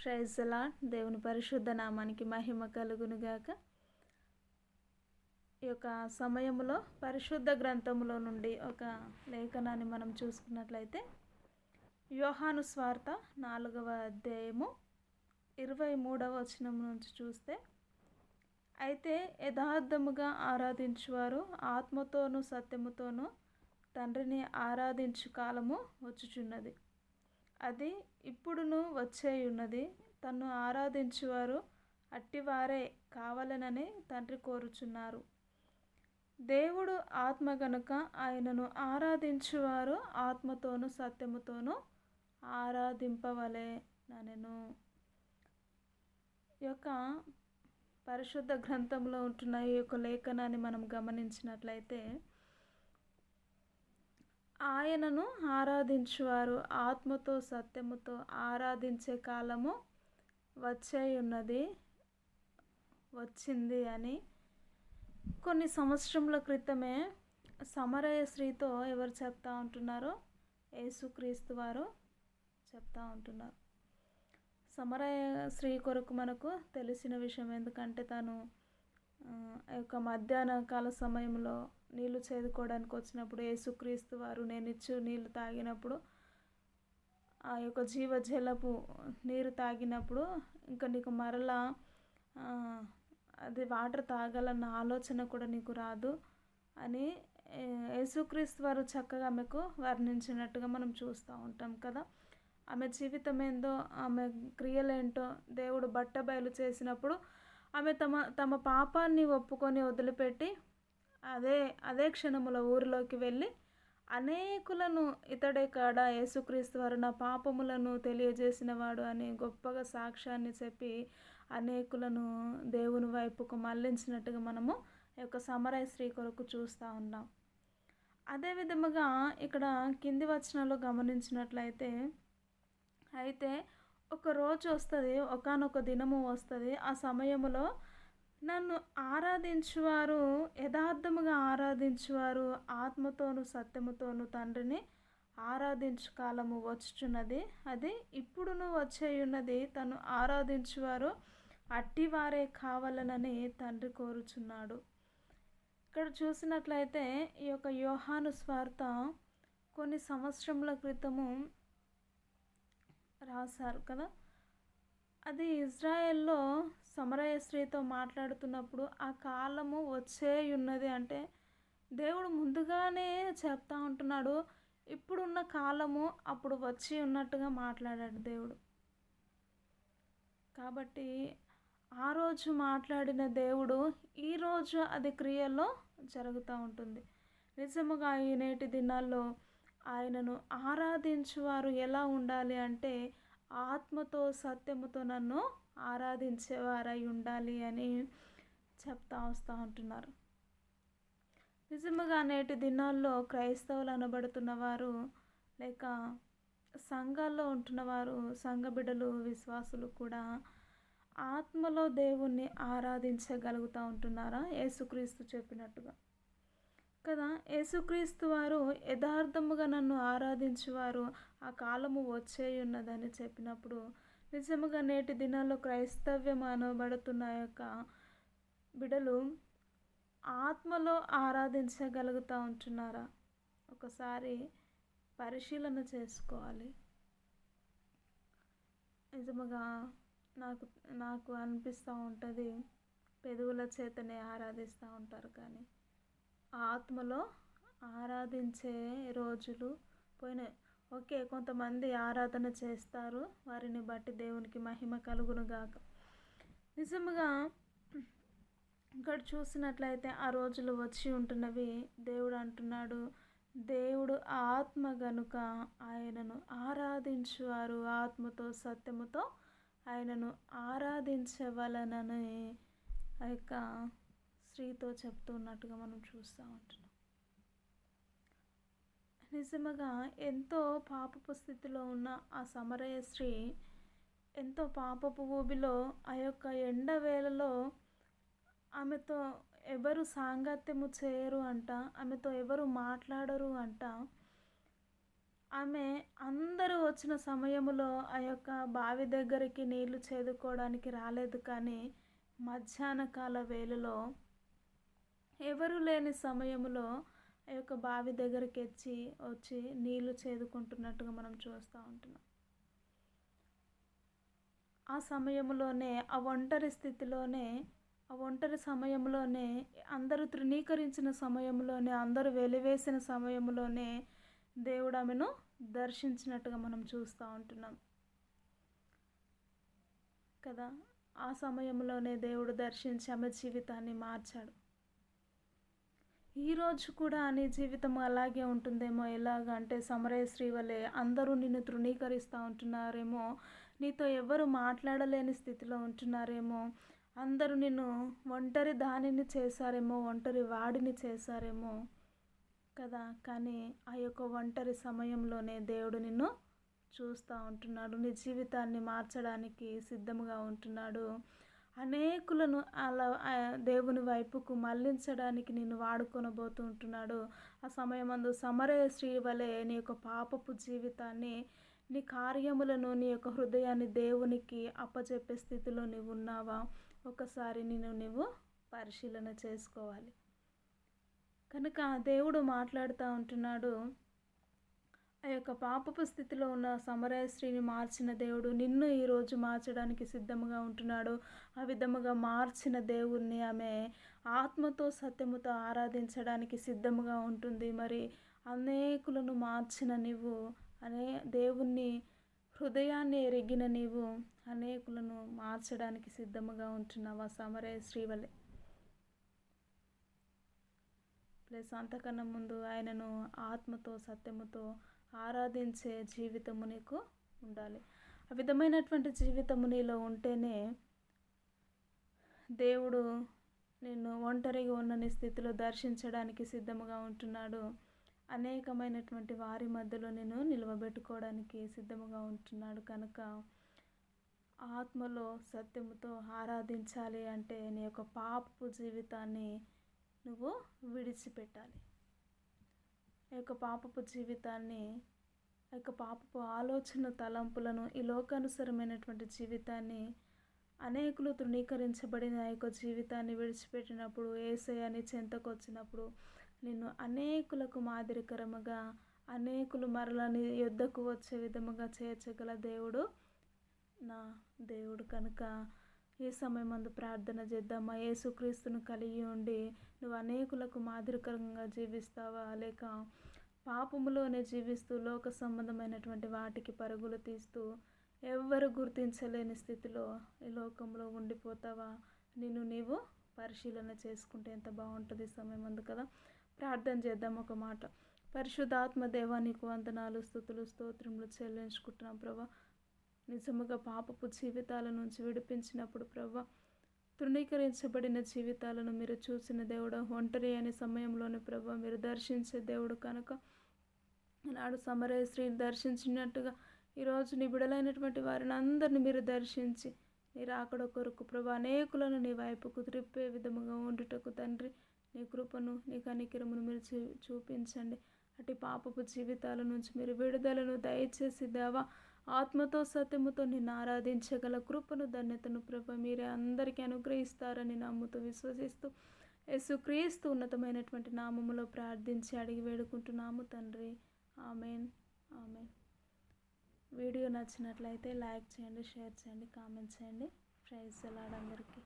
ప్రైజ్లా దేవుని పరిశుద్ధ నామానికి మహిమ కలుగునుగాక. ఈ యొక్క సమయంలో పరిశుద్ధ గ్రంథములో నుండి ఒక లేఖనాన్ని మనం చూసుకున్నట్లయితే యోహాను స్వార్త నాలుగవ అధ్యాయము ఇరవై మూడవ వచనం నుంచి చూస్తే అయితే యథార్థముగా ఆరాధించువారు ఆత్మతోనూ సత్యముతోనూ తండ్రిని ఆరాధించు కాలము వచ్చుచున్నది. అది ఇప్పుడును వచ్చేయున్నది. తన్ను ఆరాధించువారు అట్టివారే కావాలనని తండ్రి కోరుచున్నారు. దేవుడు ఆత్మ గనుక ఆయనను ఆరాధించువారు ఆత్మతోనూ సత్యముతోనూ ఆరాధింపవలే ననెను. ఈ యొక్క పరిశుద్ధ గ్రంథంలో ఉంటున్న ఈ యొక్క లేఖనాన్ని మనం గమనించినట్లయితే ఆయనను ఆరాధించువారు. ఆత్మతో సత్యముతో ఆరాధించే కాలము వచ్చే ఉన్నది వచ్చింది అని. కొన్ని సంవత్సరముల క్రితమే సమరయ శ్రీతో ఎవరు చెప్తా ఉంటున్నారో? యేసుక్రీస్తు వారు చెప్తా ఉంటున్నారు. సమరయ శ్రీ కొరకు మనకు తెలిసిన విషయం ఎందుకంటే తను యొక్క మధ్యాహ్న కాల సమయంలో నీళ్ళు చేదుకోవడానికి వచ్చినప్పుడు యేసుక్రీస్తు వారు నేను ఇచ్చు నీళ్ళు తాగినప్పుడు ఆ యొక్క జీవజలపు నీరు తాగినప్పుడు ఇంకా నీకు మరలా అది వాటర్ తాగాలన్న ఆలోచన కూడా నీకు రాదు అని యేసుక్రీస్తు వారు చక్కగా ఆమెకు వర్ణించినట్టుగా మనం చూస్తూ ఉంటాం కదా. ఆమె జీవితం ఏందో ఆమె క్రియలేంటో దేవుడు బట్ట బయలు చేసినప్పుడు ఆమె తమ తమ పాపాన్ని ఒప్పుకొని వదిలిపెట్టి అదే అదే క్షణముల ఊరిలోకి వెళ్ళి అనేకులను ఇతడే కాడ యేసుక్రీస్తు వారు నా పాపములను తెలియజేసిన వాడు అని గొప్పగా సాక్ష్యాన్ని చెప్పి అనేకులను దేవుని వైపుకు మళ్ళించినట్టుగా మనము ఈ యొక్క సమరయ స్త్రీ కొరకు చూస్తూ ఉన్నాం. అదే విధముగా ఇక్కడ కింది వచనాలు గమనించినట్లయితే అయితే ఒక రోజు వస్తుంది ఒకనొక దినము వస్తుంది ఆ సమయంలో నన్ను ఆరాధించువారు యథార్థముగా ఆరాధించువారు ఆత్మతోను సత్యముతోను తండ్రిని ఆరాధించు కాలము వచ్చుచున్నది. అది ఇప్పుడును వచ్చేయున్నది. తను ఆరాధించువారు అట్టివారే కావాలనని తండ్రి కోరుచున్నాడు. ఇక్కడ చూసినట్లయితే ఈ యొక్క యోహాను స్వార్థ కొన్ని సంవత్సరముల క్రితము రాశారు కదా. అది ఇజ్రాయెల్లో సమరయశ్రీతో మాట్లాడుతున్నప్పుడు ఆ కాలము వచ్చే ఉన్నది అంటే దేవుడు ముందుగానే చెప్తా ఉంటున్నాడు. ఇప్పుడున్న కాలము అప్పుడు వచ్చి ఉన్నట్టుగా మాట్లాడాడు దేవుడు. కాబట్టి ఆ రోజు మాట్లాడిన దేవుడు ఈరోజు అది క్రియలో జరుగుతూ ఉంటుంది. నిజముగా ఈ నేటి దినాల్లో ఆయనను ఆరాధించువారు ఎలా ఉండాలి అంటే ఆత్మతో సత్యముతో నన్ను ఆరాధించేవారై ఉండాలి అని చెప్తా వస్తూ ఉంటున్నారు. నిజముగా నేటి దినాల్లో క్రైస్తవులు అనబడుతున్న వారు లేక సంఘాల్లో ఉంటున్నవారు సంఘ బిడ్డలు విశ్వాసులు కూడా ఆత్మలో దేవుణ్ణి ఆరాధించగలుగుతూ ఉంటున్నారా? యేసుక్రీస్తు చెప్పినట్టుగా. కదా యేసుక్రీస్తు వారు యథార్థముగా నన్ను ఆరాధించేవారు ఆ కాలము వచ్చే ఉన్నదని చెప్పినప్పుడు నిజముగా నేటి దినాల్లో క్రైస్తవ్యం అనబడుతున్న యొక్క బిడలు ఆత్మలో ఆరాధించగలుగుతూ ఉంటున్నారా? ఒకసారి పరిశీలన చేసుకోవాలి. నిజముగా నాకు నాకు అనిపిస్తూ ఉంటుంది పెదవుల చేతనే ఆరాధిస్తూ ఉంటారు కానీ ఆత్మలో ఆరాధించే రోజులు పోయినాయి. ఓకే కొంతమంది ఆరాధన చేస్తారు. వారిని బట్టి దేవునికి మహిమ కలుగునుగాక నిజముగా ఇక్కడ చూసినట్లయితే ఆ రోజులు వచ్చి ఉంటున్నవి. దేవుడు అంటున్నాడు దేవుడు ఆత్మ గనుక ఆయనను ఆరాధించువారు ఆత్మతో సత్యముతో ఆయనను ఆరాధించవలనని ఆ యొక్క స్త్రీతో చెప్తున్నట్టుగా మనం చూస్తూ ఉంటున్నాం. నిజముగా ఎంతో పాపపు స్థితిలో ఉన్న ఆ సమరయ స్త్రీ ఎంతో పాపపు ఊబిలో ఆ యొక్క ఎండవేళలో ఆమెతో ఎవరు సాంగత్యము చేయరు అంట ఆమెతో ఎవరు మాట్లాడరు అంట. ఆమె అందరూ వచ్చిన సమయంలో ఆ యొక్క బావి దగ్గరికి నీళ్ళు చేదుకోవడానికి రాలేదు కానీ మధ్యాహ్న కాల వేళలో ఎవరు లేని సమయంలో యొక్క బావి దగ్గరికి వచ్చి వచ్చి నీళ్ళు చేదుకుంటున్నట్టుగా మనం చూస్తూ ఉంటున్నాం. ఆ సమయంలోనే ఆ ఒంటరి స్థితిలోనే ఆ ఒంటరి సమయంలోనే అందరూ తృణీకరించిన సమయంలోనే అందరూ వెలివేసిన సమయంలోనే దేవుడు ఆమెను దర్శించినట్టుగా మనం చూస్తూ ఉంటున్నాం. కదా? ఆ సమయంలోనే దేవుడు దర్శించి ఆమె జీవితాన్ని మార్చాడు. ఈరోజు కూడా నీ జీవితం అలాగే ఉంటుందేమో? ఎలాగ? అంటే సమరయశ్రీ వలె అందరూ నిన్ను తృణీకరిస్తూ ఉంటున్నారేమో? నీతో ఎవరు మాట్లాడలేని స్థితిలో ఉంటున్నారేమో? అందరూ నిన్ను ఒంటరి దానిని చేశారేమో? ఒంటరి వాడిని చేశారేమో? కదా? కానీ ఆ యొక్క ఒంటరి సమయంలోనే దేవుడు నిన్ను చూస్తూ ఉంటున్నాడు. నీ జీవితాన్ని మార్చడానికి సిద్ధంగా ఉంటున్నాడు. అనేకులను అలా దేవుని వైపుకు మళ్ళించడానికి నిన్ను వాడుకొనబోతూ ఉంటున్నాడు. ఆ సమయమందు సమరయ శ్రీ వలె నీ యొక్క పాపపు జీవితాన్ని నీ కార్యములను నీ యొక్క హృదయాన్ని దేవునికి అప్పచెప్పే స్థితిలో నీవు ఉన్నావా? ఒకసారి నేను నువ్వు పరిశీలన చేసుకోవాలి. కనుక దేవుడు మాట్లాడుతూ ఉంటున్నాడు ఆ యొక్క పాపపు స్థితిలో ఉన్న సమరయ స్త్రీని మార్చిన దేవుడు నిన్ను ఈరోజు మార్చడానికి సిద్ధముగా ఉంటున్నాడు. ఆ విధముగా మార్చిన దేవుణ్ణి ఆమె ఆత్మతో సత్యముతో ఆరాధించడానికి సిద్ధంగా ఉంటుంది. మరి అనేకులను మార్చిన నీవు అనే దేవుణ్ణి హృదయాన్ని ఎరిగిన నీవు అనేకులను మార్చడానికి సిద్ధముగా ఉంటున్నావా సమరయ శ్రీవలే ప్లస్ అంతకన్నా ముందు ఆయనను ఆత్మతో సత్యముతో ఆరాధించే జీవితము నీకు ఉండాలి. ఆ విధమైనటువంటి జీవితము నీలో ఉంటేనే దేవుడు నిన్ను ఒంటరిగా ఉన్న స్థితిలో దర్శించడానికి సిద్ధముగా ఉంటున్నాడు. అనేకమైనటువంటి వారి మధ్యలో నేను నిలవబెట్టుకోవడానికి సిద్ధముగా ఉంటున్నాడు కనుక ఆత్మలో సత్యముతో ఆరాధించాలి అంటే నీ యొక్క పాపపు జీవితాన్ని నువ్వు విడిచిపెట్టాలి. ఈ యొక్క పాపపు జీవితాన్ని ఆ యొక్క పాపపు ఆలోచన తలంపులను ఈ లోకానుసరమైనటువంటి జీవితాన్ని అనేకులు తృణీకరించబడిన ఆ యొక్క జీవితాన్ని విడిచిపెట్టినప్పుడు ఏసయాన్ని చెంతకొచ్చినప్పుడు నిన్ను అనేకులకు మాదిరికరముగా అనేకులు మరలని యుద్ధకు వచ్చే విధముగా చేర్చగల దేవుడు నా దేవుడు. కనుక ఈ సమయమందు ప్రార్థన చేద్దామా? యేసుక్రీస్తును కలిగి ఉండి నువ్వు అనేకులకు మాదిరికరంగా జీవిస్తావా? లేక పాపములోనే జీవిస్తూ లోక సంబంధమైనటువంటి వాటికి పరుగులు తీస్తూ ఎవ్వరు గుర్తించలేని స్థితిలో ఈ లోకంలో ఉండిపోతావా? నిన్ను నీవు పరిశీలన చేసుకుంటే ఎంత బాగుంటుంది సమయం అందు కదా? ప్రార్థన చేద్దాం ఒక మాట. పరిశుద్ధాత్మ దేవా నీకు వందనాలు స్థుతులు స్తోత్రములు చెల్లించుకుంటున్నాం ప్రభా. నిజముగా పాపపు జీవితాల నుంచి విడిపించినప్పుడు ప్రభా తృణీకరించబడిన జీవితాలను మీరు చూసిన దేవుడు ఒంటరి అనే సమయంలోనే ప్రభా మీరు దర్శించే దేవుడు కనుక నాడు సమరయ స్త్రీని దర్శించినట్టుగా ఈరోజు నీ బిడలైనటువంటి వారిని అందరిని మీరు దర్శించి నీ రాకడ కొరకు ప్రభా అనేకులను నీ వైపుకు త్రిప్పే విధముగా ఉండుటకు తండ్రి నీ కృపను నీ కనికిరమును మీరు చూ చూపించండి. అటు పాపపు జీవితాల నుంచి మీరు విడుదలను దయచేసి దేవా ఆత్మతో సత్యముతో నిన్ను ఆరాధించగల కృపను ధన్యతను ప్రభ మీరే అందరికీ అనుగ్రహిస్తారని నమ్ముతూ విశ్వసిస్తూ యేసుక్రీస్తు ఉన్నతమైనటువంటి నామములో ప్రార్థించి అడిగి వేడుకుంటున్నాము తండ్రి. ఆమెన్. ఆమెన్. వీడియో నచ్చినట్లయితే లైక్ చేయండి షేర్ చేయండి కామెంట్ చేయండి. ప్రైజ్ ఎలాడందరికీ